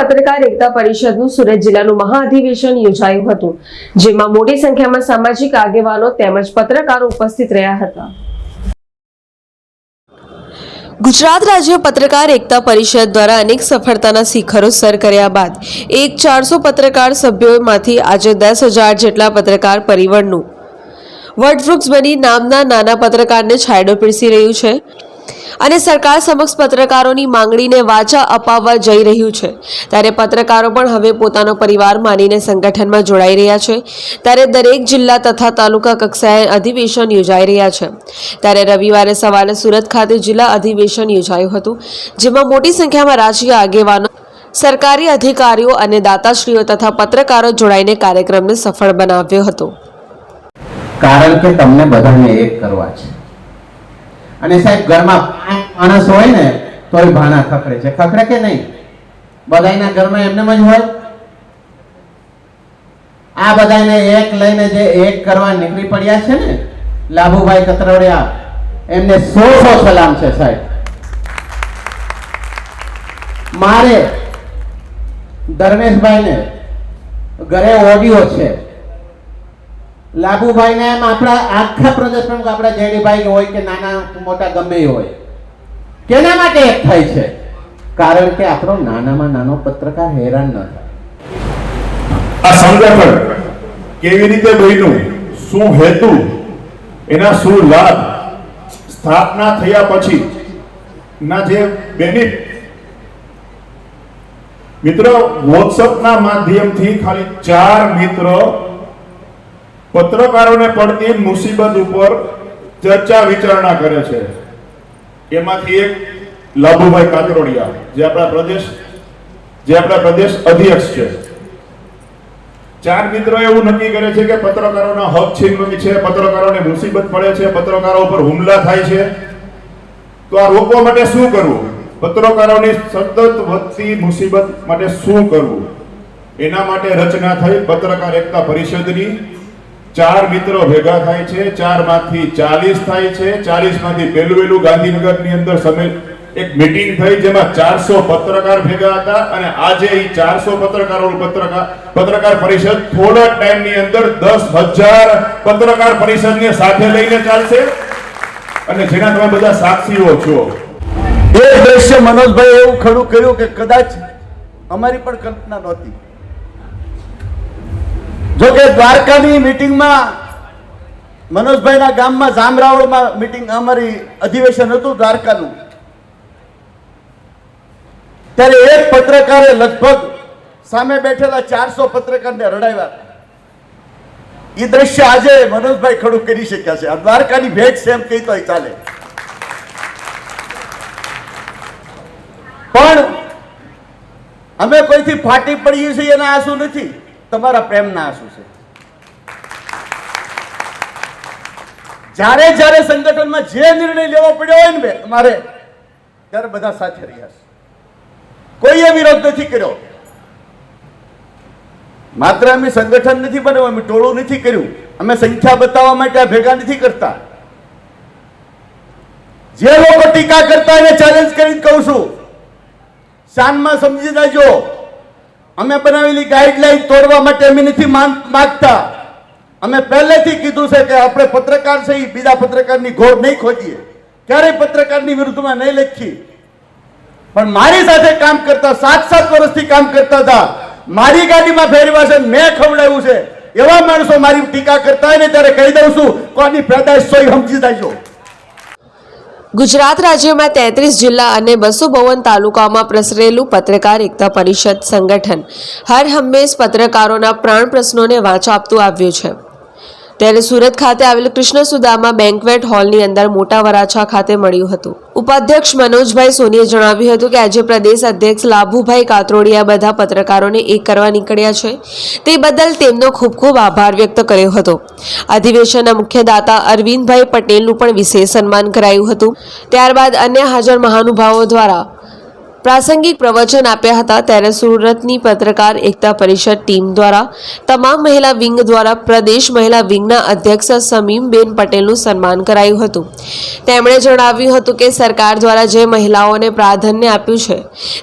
પત્રકાર એકતા પરિષદનું સુરત જિલ્લાનું મહાઅધિવેશન યોજાયું હતું, જેમાં મોટી સંખ્યામાં સામાજિક આગેવાનો તેમજ પત્રકારો ઉપસ્થિત રહ્યા હતા. ગુજરાત રાજ્ય પત્રકાર એકતા પરિષદ દ્વારા અનેક સફળતાના શિખરો સર કર્યા બાદ, એક ચારસો પત્રકાર સભ્યોમાંથી આજે દસ હજાર જેટલા પત્રકાર પરિવળનું વડવૃક્ષ બની નામના નાના પત્રકારને છાયડો પીરસી રહ્યું છે. અને સરકાર સમક્ષ પત્રકારોની માંગણીને વાચા અપાવવા જઈ રહ્યું છે. ત્યારે પત્રકારો પણ હવે પોતાનો પરિવાર માનીને સંગઠનમાં જોડાઈ રહ્યા છે. ત્યારે દરેક જિલ્લા તથા તાલુકા કક્ષાએ અધિવેશન યોજાઈ રહ્યા છે. ત્યારે રવિવારે સવારે સુરત ખાતે જિલ્લા અધિવેશન યોજાયું હતું, જેમાં મોટી સંખ્યામાં રાજકીય આગેવાનો, સરકારી અધિકારીઓ અને દાતાશ્રીઓ તથા પત્રકારો જોડાઈને કાર્યક્રમને સફળ બનાવ્યો હતો. કારણ કે તમને બધાને એક કરવા છે. અને સાહેબ, ઘરમાં પાંચ માણસ હોય ને તો એ ભાણા ખખડે છે. ખખડે કે નહીં? બધાયના ઘરમાં એમને જ હોય? આ બધાને એક લઈને જે એક કરવા નીકળી પડ્યા છે ને, લાભુભાઈ કતરવડિયા, એમને સો સો સલામ છે સાહેબ. મારે ધર્મેશભાઈને ઘરે ઓડિયો છે. લાભુભાઈ ને એમ આપણા આખા પ્રદેશ પ્રમુખ આપણા જેડીભાઈ હોય કે નાના મોટા ગમે હોય. કેના માટે એક થાય છે? કારણ કે આપણો નાનામાં નાનો પત્રકાર હેરાન ન થાય. આ સંગઠન કેવી રીતે બન્યું? શું હેતુ? એના શું લાભ? સ્થાપના થયા પછી ના જે બેનિફિટ. મિત્રો, વોટ્સઅપના માધ્યમથી ખાલી ચાર મિત્રો પત્રકારોને પડતી મુસીબત ઉપર ચર્ચા વિચારણા કરે છે. એમાંથી એક લાભુભાઈ કાતરોડિયા જે આપણા પ્રદેશ, જે આપણા પ્રદેશ અધ્યક્ષ છે. ચાર મિત્રો એવું નક્કી કરે છે કે પત્રકારોના હક છીનવી છે, પત્રકારોને મુસીબત પડે છે, પત્રકારો ઉપર હુમલા થાય છે. તો આ રોકવા માટે શું કરવું? પત્રકારોની સતત વધતી મુસીબત માટે શું કરવું? એના માટે રચના થઈ પત્રકાર એકતા પરિષદની ચાર મિત્રો ભેગા થાય છે ચારમાંથી ચાલીસ થાય છે ચાલીસમાંથી પહેલું વહેલું ગાંધીનગરની અંદર સમય એક મીટિંગ થઈ જેમાં ચારસો પત્રકાર ભેગા હતા અને આજે એ ચારસો પત્રકારો પત્રકાર પત્રકાર પરિષદ થોડા ટાઈમની અંદર દસ હજાર પત્રકાર પરિષદને સાથે લઈને ચાલશે. અને જેના તમે બધા સાક્ષીઓ છો. એ દ્રશ્ય મનોજભાઈ એવું ખડું કર્યું કે કદાચ અમારી પણ કલ્પના નહોતી. જો કે દ્વારકાની મીટિંગમાં મનોજભાઈના ગામમાં જામરાવળમાં મીટિંગ અમારી અધિવેશન હતું દ્વારકાનું. ત્યારે એક પત્રકારે લગભગ સામે બેઠેલા ચારસો પત્રકારને રડાવ્યા. એ દ્રશ્ય આજે મનોજભાઈ ખડું કરી શક્યા છે. આ દ્વારકાની ભેટ છે એમ કહીતો ચાલે. પણ અમે કોઈથી ફાટી પડીએ છીએ એના આંસુ નથી. તમારા પ્રેમના આંસુ છે. જ્યારે જ્યારે સંગઠનમાં જે નિર્ણય લેવો પડ્યો હોય ને બે, અમારે ત્યારે બધા સાથે રહ્યા છે. કોઈએ વિરોધ નથી કર્યો. માત્ર અમે સંગઠન નથી બનાવ્યું અમે ટોળું નથી કર્યું. અમે સંખ્યા બતાવવા માટે આ ભેગા નથી કરતા. જે લોકો ટીકા કરતા એને ચેલેન્જ કરીને કહું છું. શાનમાં સમજી જાજો. અમે બનાવેલી ગાઈડલાઈન તોડવા માટે અમે નથી માંગ- માંગતા. અમે પહેલેથી કીધું છે કે આપણે પત્રકાર છે બીજા પત્રકારની ઘોર નહીં ખોજીએ ક્યારેય પત્રકારની વિરુદ્ધમાં નહીં લખી. પણ મારી સાથે કામ કરતા સાત સાત વર્ષથી કામ કરતા હતા. મારી ગાડીમાં ફેરવા છે, મેં ખવડાવ્યું છે. એવા માણસો મારી ટીકા કરતા હોય ને ત્યારે કહી દઉં છું, કોની પેદાશ સોય સમજી જાજો. ગુજરાત રાજ્યમાં તેત્રીસ જિલ્લા અને બસો બાવન તાલુકામાં પ્રસરેલું પત્રકાર એકતા પરિષદ સંગઠન. હર હંમેશ પત્રકારોના પ્રાણ પ્રશ્નોને વાંચો આપતું આવ્યું છે. ત્યારે સુરત ખાતે આવેલ કૃષ્ણ સુદામા બેન્કવેટ હોલની અંદર મોટા વરાછા ખાતે મળ્યું હતું. ઉપાધ્યક્ષ મનોજભાઈ સોનીએ જણાવ્યું હતું કે આજે પ્રદેશ અધ્યક્ષ લાભુભાઈ કાતરોડિયા બધા પત્રકારોને એક કરવા નીકળ્યા છે. તે બદલ તેમનો ખૂબ ખૂબ આભાર વ્યક્ત કર્યો હતો. અધિવેશનના મુખ્ય દાતા અરવિંદભાઈ પટેલનું પણ વિશેષ સન્માન કરાયું હતું. ત્યારબાદ અન્ય હાજર મહાનુભાવો દ્વારા પ્રાસંગિક પ્રવચન આપ્યા હતા ત્યારે સુરતની પત્રકાર એકતા પરિષદ ટીમ દ્વારા તમામ મહિલા વિંગ દ્વારા પ્રદેશ મહિલા વિંગના અધ્યક્ષ સમીમબેન પટેલનું સન્માન કરાયું હતું. તેમણે જણાવ્યું હતું કે સરકાર દ્વારા જે મહિલાઓને પ્રાધાન્ય આપ્યું છે,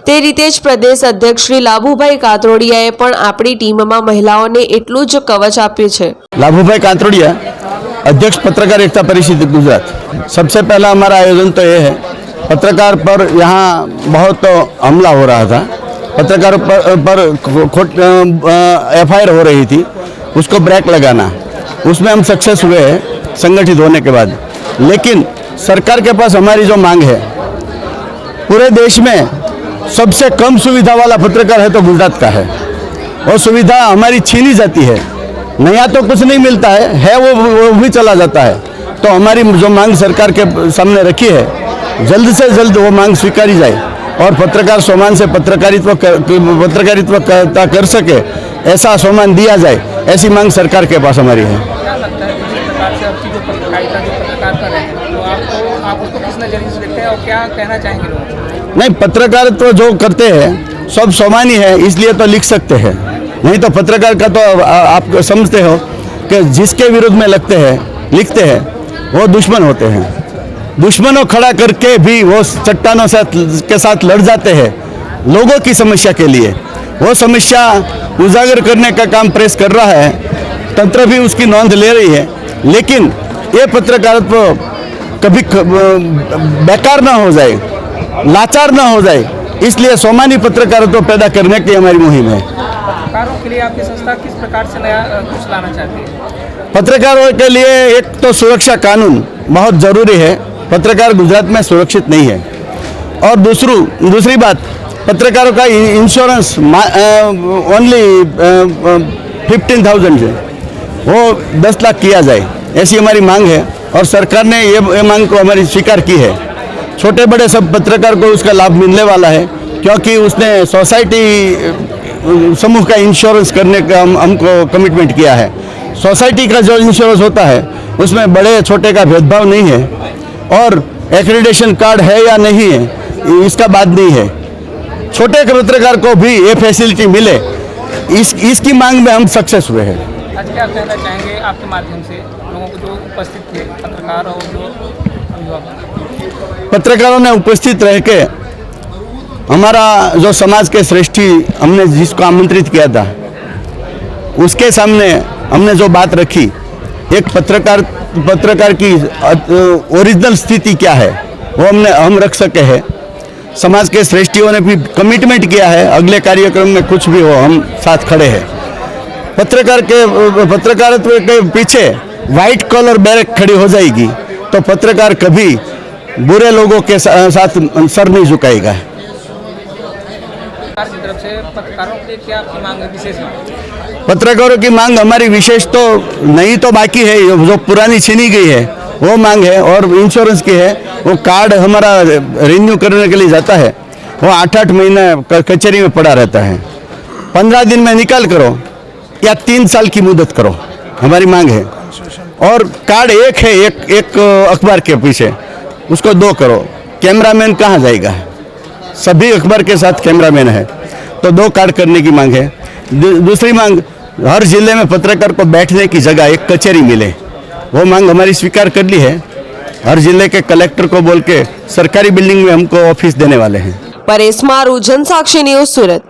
તે રીતે જ પ્રદેશ અધ્યક્ષ શ્રી લાભુભાઈ કાતરોડિયાએ પણ આપણી ટીમમાં મહિલાઓને એટલું જ કવચ આપ્યું છે. લાભુભાઈ કાતરોડિયા, અધ્યક્ષ પત્રકાર એકતા પરિષદ ગુજરાત. સબસે પહેલા અમારા આયોજન તો એ હૈ पत्रकार पर यहाँ बहुत हमला हो रहा था। पत्रकारों पर, पर खोट एफ़ हो रही थी। उसको ब्रेक लगाना। उसमें हम सक्सेस हुए हैं संगठित होने के बाद। लेकिन सरकार के पास हमारी जो मांग है पूरे देश में सबसे कम सुविधा वाला पत्रकार है तो गुजरात का है। और सुविधा हमारी छीनी जाती है। नया तो कुछ नहीं मिलता है है वो वो भी चला जाता है। तो हमारी जो मांग सरकार के सामने रखी है जल्द से जल्द वो मांग स्वीकारी जाए और पत्रकार सम्मान से पत्रकारित्व कर, पत्रकारित्व करता कर सके ऐसा सम्मान दिया जाए ऐसी मांग सरकार के पास हमारी है। क्या लगता है कि जिस प्रकार से अब की जो पत्रकारिता जो पत्रकार कर रहे हैं तो हैं नहीं जो करते हैं सब सोमानी है इसलिए तो लिख सकते हैं। नहीं तो पत्रकार का तो आ- आप समझते हो कि जिसके विरुद्ध में लगते हैं लिखते हैं वो दुश्मन होते हैं। दुश्मनों खड़ा करके भी वो चट्टानों से के साथ लड़ जाते हैं लोगों की समस्या के लिए। वो समस्या उजागर करने का काम प्रेस कर रहा है तंत्र भी उसकी नोंद ले रही है लेकिन ये पत्रकारित्व कभी बेकार ना हो जाए लाचार ना हो जाए इसलिए सोमानी पत्रकारित्व पैदा करने की हमारी मुहिम है। पत्रकारों के लिए आपकी संस्था किस प्रकार से नया कुछ लाना चाहती है? पत्रकारों के लिए एक तो सुरक्षा कानून बहुत ज़रूरी है पत्रकार गुजरात में सुरक्षित नहीं है। और दूसरू, दूसरी बात, पत्रकारों का इंश्योरेंस ओनली फिफ्टीन थाउज़ेंड है। वो दस लाख किया जाए, ऐसी हमारी मांग है। और सरकार ने ये ये मांग को हमारी स्वीकार की है। छोटे बड़े सब पत्रकार को उसका लाभ मिलने वाला है, क्योंकि उसने सोसाइटी समूह का इंश्योरेंस करने का हम, हमको कमिटमेंट किया है। सोसाइटी का जो इंश्योरेंस होता है, उसमें बड़े छोटे का भेदभाव नहीं है। और एक्रेडिटेशन कार्ड है या नहीं है इसका बात नहीं है। छोटे पत्रकार को भी ये फैसिलिटी मिले। इस इसकी मांग में हम सक्सेस हुए हैं। आज क्या कहना चाहेंगे आपके माध्यम से लोगों को जो उपस्थित थे पत्रकार और जो पत्रकारों ने उपस्थित रह के हमारा जो समाज के श्रेष्ठी हमने जिसको आमंत्रित किया था उसके सामने हमने जो बात रखी एक पत्रकार पत्रकार की ओरिजिनल स्थिति क्या है? वो हमने, हम रख सके हैं। समाज के श्रेष्ठियों ने भी कमिटमेंट किया है। अगले कार्यक्रम में कुछ भी हो, हम साथ खड़े हैं। पत्रकार के पत्रकारित्व के पीछे व्हाइट कॉलर बैरक खड़ी हो जाएगी तो पत्रकार कभी बुरे लोगों के साथ सर नहीं झुकाएगा। पत्रकारों के क्या मांग है विशेष? पत्रकारों की मांग हमारी विशेष तो नहीं तो बाकी है जो पुरानी छीनी गई है, वो मांग है और इंश्योरेंस की है, वो कार्ड हमारा रिन्यू करने के लिए जाता है, वो आठ आठ महीने कचहरी में पड़ा रहता है। पंद्रह दिन में निकाल करो या तीन साल की मुदत करो, हमारी मांग है। और कार्ड एक है, एक एक अखबार के पीछे, उसको दो करो कैमरामैन कहाँ जाएगा? सभी अखबार के साथ कैमरामैन है तो दो कार्ड करने की मांग है। दूसरी मांग हर ज़िले में पत्रकार को बैठने की जगह एक कचहरी मिले। वो मांग हमारी स्वीकार कर ली है। हर ज़िले के कलेक्टर को बोल के सरकारी बिल्डिंग में हमको ऑफ़िस देने वाले हैं। परेश मारू, जनसाक्षी न्यूज़, सूरत।